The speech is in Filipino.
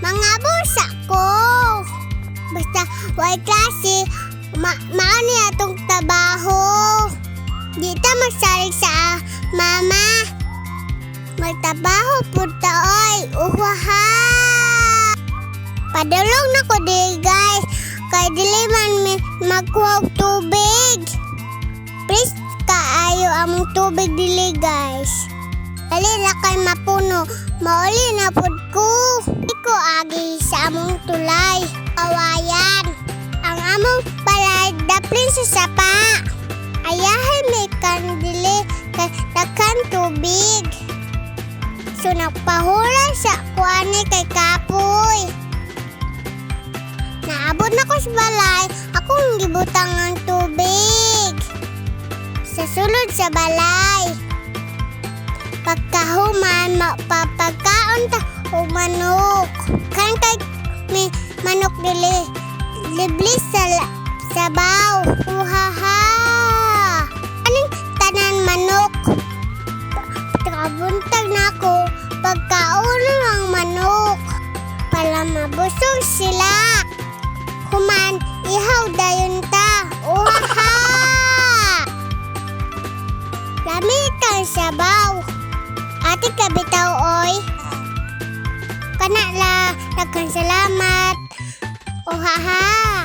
Mga bulsa ko. Basta way klase, ma maani atong trabaho. Di ta magsalig sa mama. Magtrabaho po ta oy. Uhaha. Padulong na ko di guys. Kay dili man magkuha tubig. Please kaayo among tubig dili guys. Dali na kay mapuno. Mauli na pud ko. Iko agi sa among tulay. Kawayan. Ang among balay daplin sa sapa. Ayahay may kandili kay takkan tubig. So nagpahula sa kuani kay Kapoy. Naabot na ko sa balay, akong gibutang ang tubig. Sa sulod sa balay. Pagkahuman, mapapagkaon ta o manok. Kan kay may manok dili. Liblis sa sabaw. Uhaha. Anong tanan manok? Kabuntag na ako. Pagkaon ng manok. Para mabusog sila. Kuman, ihaw dayon ta. Uhaha! Lami kang sabaw. Ate kabitaw oy. Kana la, daghang salamat. Lagbes!